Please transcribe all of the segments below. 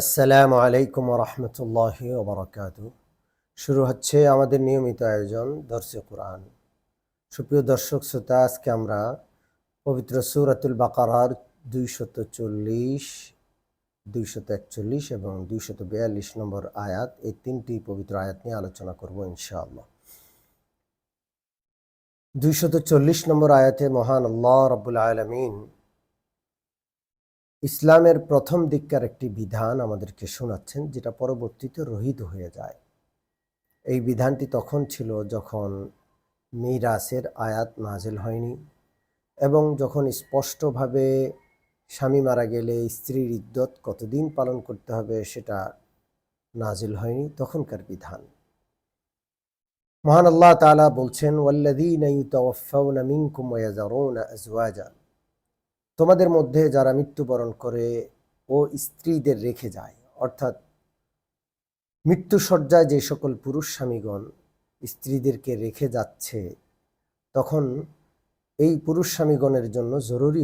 আসসালামু আলাইকুম রহমতুল্লাহ ওবরাকাত শুরু হচ্ছে আমাদের নিয়মিত আয়োজন দর্শে কোরআন। সুপ্রিয় দর্শক শ্রোতা, আজকে আমরা পবিত্র সুরাতুল বাকারার দুইশত চল্লিশ, দুইশত একচল্লিশ এবং দুইশত বিয়াল্লিশ নম্বর আয়াত, এই তিনটি পবিত্র আয়াত নিয়ে আলোচনা করব ইনশাআল্লাহ। দুইশত চল্লিশ নম্বর আয়াতে মহান আল্লাহ রব্বুল আলমিন ইসলামের প্রথম দিককার একটি বিধান আমাদেরকে শোনাচ্ছেন, যেটা পরবর্তীতে রহিত হয়ে যায়। এই বিধানটি তখন ছিল যখন মিরাসের আয়াত নাজেল হয়নি এবং যখন স্পষ্টভাবে স্বামী মারা গেলে স্ত্রীর ইদ্যত কতদিন পালন করতে হবে সেটা নাজিল হয়নি তখনকার বিধান। মহান আল্লাহ তাআলা বলছেন, ওয়াল্লাযীনা ইউতাওয়াফাউনা মিনকুম ওয়া ইয়াযারুনা আজওয়াজা তোমাদের মধ্যে যারা মৃত্যুবরণ করে ও স্ত্রীদের রেখে যায়, অর্থাৎ মৃত্যুসজ্জায় যে সকল পুরুষ স্বামীগণ স্ত্রীদেরকে রেখে যাচ্ছে, তখন এই পুরুষ স্বামীগণের জন্য জরুরি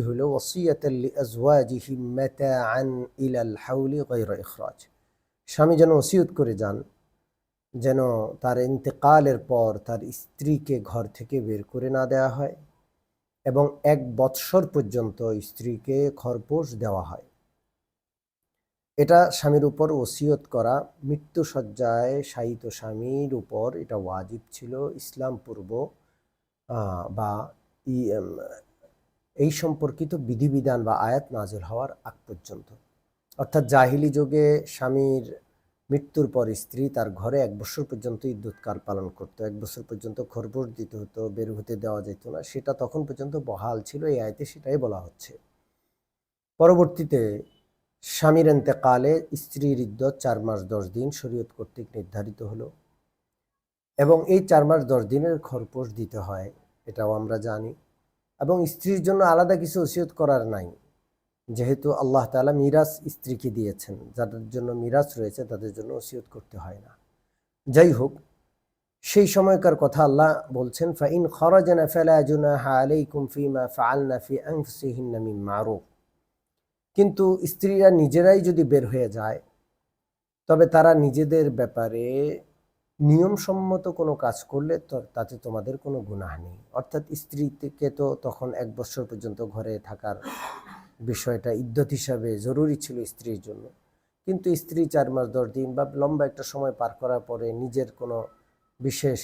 গায়রা ইখরাজ। স্বামী যেন ওসিয়ত করে যান, যেন তার ইন্তেকালের পর তার স্ত্রীকে ঘর থেকে বের করে না দেওয়া হয়। এবং এক বৎসর পর্যন্ত স্ত্রীকে খরপোশ দেওয়া হয়। এটা স্বামীর উপর ওসিয়ত করা, মৃত্যুসজ্জায় শায়িত স্বামীর উপর এটা ওয়াজিব ছিল ইসলাম পূর্ব বা এই সম্পর্কিত বিধিবিধান বা আয়াত নাজিল হওয়ার আগ পর্যন্ত। অর্থাৎ জাহিলি যুগে স্বামীর মৃত্যুর পর স্ত্রী তার ঘরে এক বছর পর্যন্ত ইদ্যুৎকাল পালন করতো। এক বছর পর্যন্ত খরপোশ দিতে হতো, বের হতে দেওয়া যেত না। সেটা তখন পর্যন্ত বহাল ছিল, এই আয়তে সেটাই বলা হচ্ছে। পরবর্তীতে স্বামীর এন্তেকালে স্ত্রীর ইদ্যত চার মাস দশ দিন শরীয়ত কর্তৃক নির্ধারিত হলো এবং এই চার মাস দশ দিনের খরপোশ দিতে হয়, এটাও আমরা জানি। এবং স্ত্রীর জন্য আলাদা কিছু ওসিয়ত করার নাই। যেহেতু আল্লাহ তাআলা মিরাজ স্ত্রীকে দিয়েছেন, যাদের জন্য মিরাজ রয়েছে তাদের জন্য ওসিয়ত করতে হয় না। যাই হোক, সেই সময়কার কথা আল্লাহ বলছেন, ফাইন খরাজানা ফালা জুনাহা আলাইকুম ফিমা ফাআলনা ফি আনফুসিহিন্না মিন মারুফ। কিন্তু স্ত্রীরা নিজেরাই যদি বের হয়ে যায়, তবে তারা নিজেদের ব্যাপারে নিয়মসম্মত কোনো কাজ করলে তাতে তোমাদের কোনো গুনাহ নেই। অর্থাৎ স্ত্রীকে তো তখন এক বছর পর্যন্ত ঘরে থাকার বিষয়টা ইদ্যত হিসাবে জরুরি ছিল স্ত্রীর জন্য। কিন্তু স্ত্রী চার মাস দশ দিন বা লম্বা একটা সময় পার করার পরে নিজের কোনো বিশেষ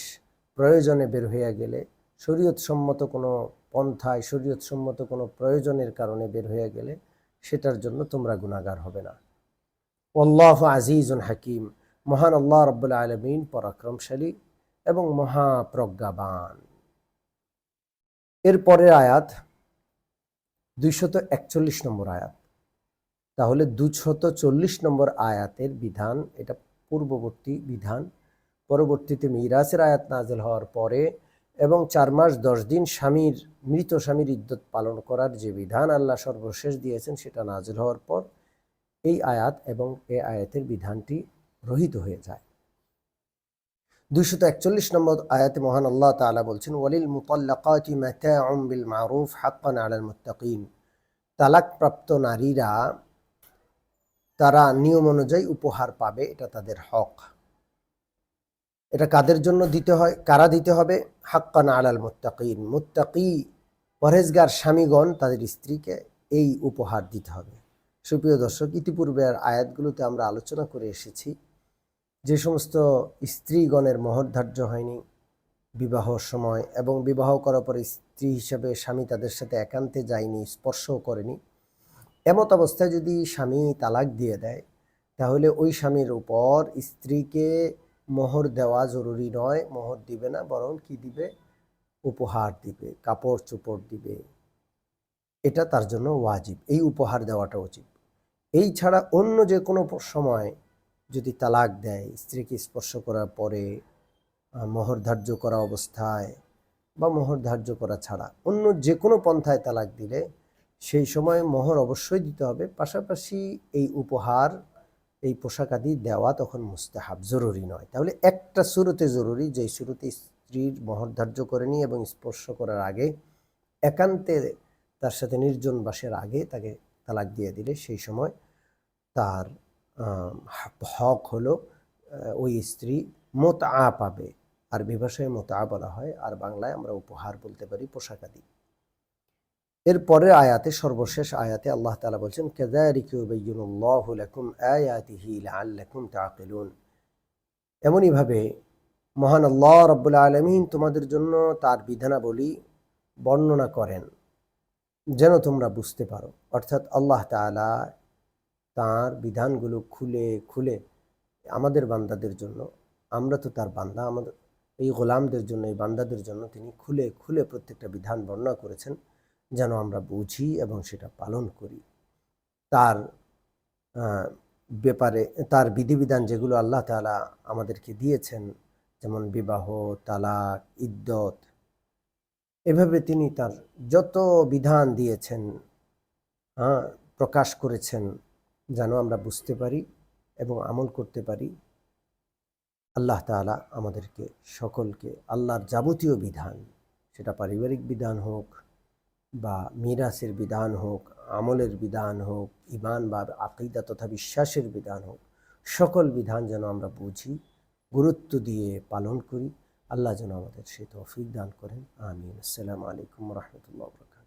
প্রয়োজনে বের হইয়া গেলে, শরীয়তসম্মত কোনো পন্থায়, শরীয়তসম্মত কোনো প্রয়োজনের কারণে বের হইয়া গেলে সেটার জন্য তোমরা গুণাগার হবে না। আল্লাহ আজিজুন হাকিম, মহান আল্লাহ রব্বুল আলমিন পরাক্রমশালী এবং মহাপ্রজ্ঞাবান। এরপরের আয়াত দুইশত একচল্লিশ নম্বর আয়াত। তাহলে দুশত চল্লিশ নম্বর আয়াতের বিধান, এটা পূর্ববর্তী বিধান, পরবর্তীতে মিরাসের আয়াত নাজেল হওয়ার পরে এবং চার মাস দশ দিন স্বামীর, মৃত স্বামীর ইদ্যত পালন করার যে বিধান আল্লাহ সর্বশেষ দিয়েছেন, সেটা নাজেল হওয়ার পর এই আয়াত এবং এ আয়াতের বিধানটি রহিত হয়ে যায়। দুইশত একচল্লিশ নম্বর আয়াতে মহান আল্লাহ তাআলা বলছেন, ওয়ালিল মুতাল্লাকাতি মাতাউম বিল মারুফ হাক্কান আলাল মুত্তাকিন। তালাকপ্রাপ্ত নারীরা, তারা নিয়ম অনুযায়ী উপহার পাবে, এটা তাদের হক। এটা কাদের জন্য দিতে হয়, কারা দিতে হবে? হাক্কান আলাল মুত্তাকিন। মুত্তাকি পরহেজগার স্বামীগণ, তাদের স্ত্রীকে এই উপহার দিতে হবে। সুপ্রিয় দর্শক, ইতিপূর্বের আয়াতগুলোতে আমরা আলোচনা করে এসেছি। যে সমস্ত স্ত্রীগণের মহর ধার্য হয়নি বিবাহ সময় এবং বিবাহ করার পরে স্ত্রী হিসেবে স্বামী তাদের সাথে একান্তে যায়নি, স্পর্শও করেনি, এমত অবস্থায় যদি স্বামী তালাক দিয়ে দেয়, তাহলে ওই স্বামীর উপর স্ত্রীকে মোহর দেওয়া জরুরি নয়, মোহর দিবে না, বরং কি দিবে? উপহার দিবে, কাপড় চোপড় দিবে। এটা তার জন্য ওয়াজিব, এই উপহার দেওয়াটা উচিত। এই ছাড়া অন্য যে কোনো সময় যদি তালাক দেয়, স্ত্রীকে স্পর্শ করার পরে মোহর ধার্য করা অবস্থায় বা মোহর ধার্য করা ছাড়া অন্য যে কোনো পন্থায় তালাক দিলে, সেই সময় মোহর অবশ্যই দিতে হবে। পাশাপাশি এই উপহার, এই পোশাক আদি দেওয়া তখন মুস্তাহাব জরুরি নয়। তাহলে একটা শুরুতে জরুরি, যে শুরুতে স্ত্রীর মোহর ধার্য করে করেনি এবং স্পর্শ করার আগে, একান্তে তার সাথে নির্জন বাসের আগে তাকে তালাক দিয়ে দিলে সেই সময় তার হক হলো ওই স্ত্রী মোত আ পাবে। আর ভাষায় মোত আ বলা হয়, আর বাংলায় আমরা উপহার বলতে পারি পোশাকাদি এর পরের আয়াতে, সর্বশেষ আয়াতে আল্লাহ তাআলা বলছেন এমনইভাবে মহান আল্লাহ রব্বুল আলমিন তোমাদের জন্য তার বিধানাবলী বর্ণনা করেন, যেন তোমরা বুঝতে পারো। অর্থাৎ আল্লাহ তাআলা তার বিধানগুলো খুলে খুলে আমাদের বান্দাদের জন্য, আমরা তো তার বান্দা, আমাদের, এই গোলামদের জন্য, এই বান্দাদের জন্য তিনি খুলে খুলে প্রত্যেকটা বিধান বর্ণনা করেছেন যেন আমরা বুঝি এবং সেটা পালন করি। তার ব্যাপারে, তার বিধিবিধান যেগুলো আল্লাহ তালা আমাদেরকে দিয়েছেন, যেমন বিবাহ, তালাক ইদ্যত এভাবে তিনি তার যত বিধান দিয়েছেন হ্যাঁ প্রকাশ করেছেন যেন আমরা বুঝতে পারি এবং আমল করতে পারি। আল্লাহ তাআলা আমাদেরকে সকলকে আল্লাহর যাবতীয় বিধান, সেটা পারিবারিক বিধান হোক বা মিরাসের বিধান হোক, আমলের বিধান হোক ইমান বা আকিদা তথা বিশ্বাসের বিধান হোক, সকল বিধান যেন আমরা বুঝি, গুরুত্ব দিয়ে পালন করি। আল্লাহ যেন আমাদের সে তৌফিক দান করেন। আমিন। আসসালামু আলাইকুম রহমতুল্লাহ